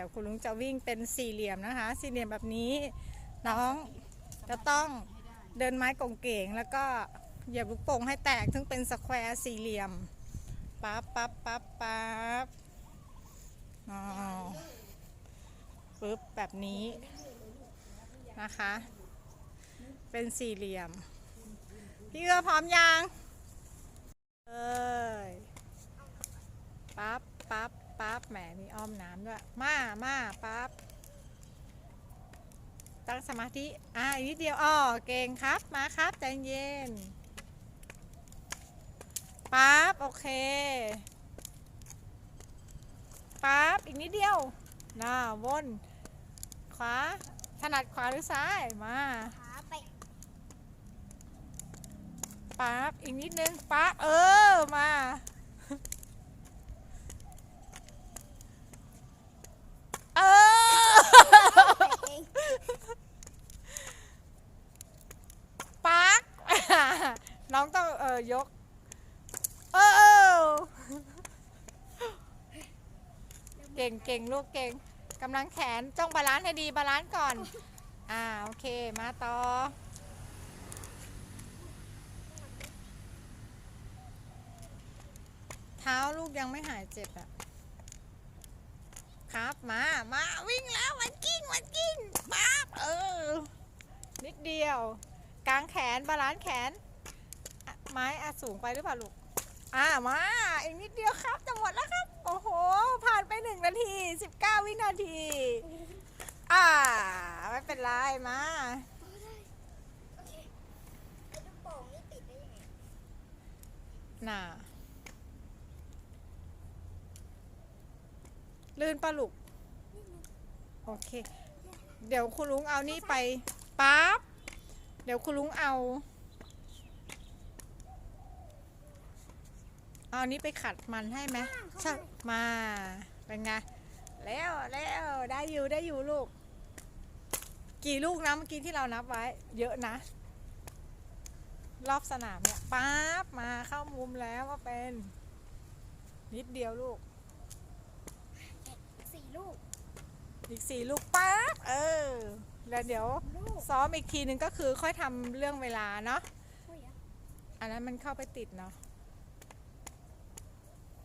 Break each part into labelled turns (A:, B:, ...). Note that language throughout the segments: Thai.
A: ดี๋ยวคุณลุงจะวิ่งเป็นสี่เหลี่ยมนะคะ สี่เหลี่ยมแบบนี้ น้องจะต้องเดินไม้กงเก่งแล้วก็เหยียบลูกโป่งให้แตกถึงเป็นสแควร์สี่เหลี่ยมปั๊บปั๊บปั๊บปั๊บอ๋อปึ๊บแบบนี้นะคะ เป็นสี่เหลี่ยม พี่เอื้อพร้อมยังเอ้ยปั๊บ ปั๊บปั๊บแหมมีอ้อมน้ำด้วย มามาปั๊บตั้งสมาธิอ่าอีกนิดเดียวอ๋อเก่งครับมาครับใจเย็นปั๊บโอเคปั๊บอีกนิดเดียวน่าวนขวาถนัดขวาหรือซ้ายมา
B: ขาไป
A: ปั๊บอีกนิดนึงปั๊บเออมา เออ
B: เอง
A: ปัก น้องต้องเออยกเออเก่งเก่งลูกเก่งกำลังแขนจ้องบาลานซ์ให้ดีบาลานซ์ก่อน อ่าโอเคมาต่อ เท้าลูกยังไม่หายเจ็บอะ ครับมามาวิ่งแล้วมันกิ้งมันกิ้งปั๊บเออนิดเดียว กลางแขนบาลานซ์แขน ไม้อะสูงไปหรือเปล่าลูกอ่ามาอีกนิดเดียวครับจะหมดแล้วครับ โอ้โห ผ่านไปหนึ่งนาทีสิบเก้าวินาที อ่า ไม่เป็นไรมาน่ะลื่นปะลูก โอเค เดี๋ยวคุณลุงเอานี่ไปปั๊บ เดี๋ยวคุณลุงเอา เอาอันนี้ไปขัดมันให้ไหมใช่มา เป็นไง แล้วแล้วได้อยู่ได้อยู่ลูก กี่ลูกนะเมื่อกี้ที่เรานับไว้ เยอะนะ รอบสนามเนี่ยปั๊บมาเข้ามุมแล้วก็เป็น นิดเดียวลูก
B: สี่ลูก
A: อีกสี่ลูกปั๊บเออ แล้วเดี๋ยว
B: ลูก
A: ซ้อมอีกทีนึงก็คือค่อยทำเรื่องเวลาเนาะ
B: อุ้ยอะ
A: อันนั้นมันเข้าไปติดเนาะ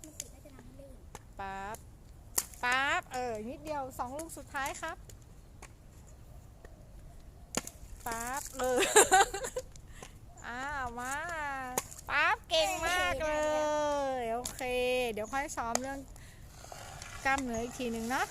B: มันติดแล้วจะทำให้ลื่น
A: ปั๊บปั๊บเออนิดเดียวสองลูกสุดท้ายครับปั๊บเอออ้าวมาปั๊บเก่งมากเลย โอเค เดี๋ยวค่อยซ้อมเรื่องกล้ามเนื้ออีกทีหนึ่งเนาะ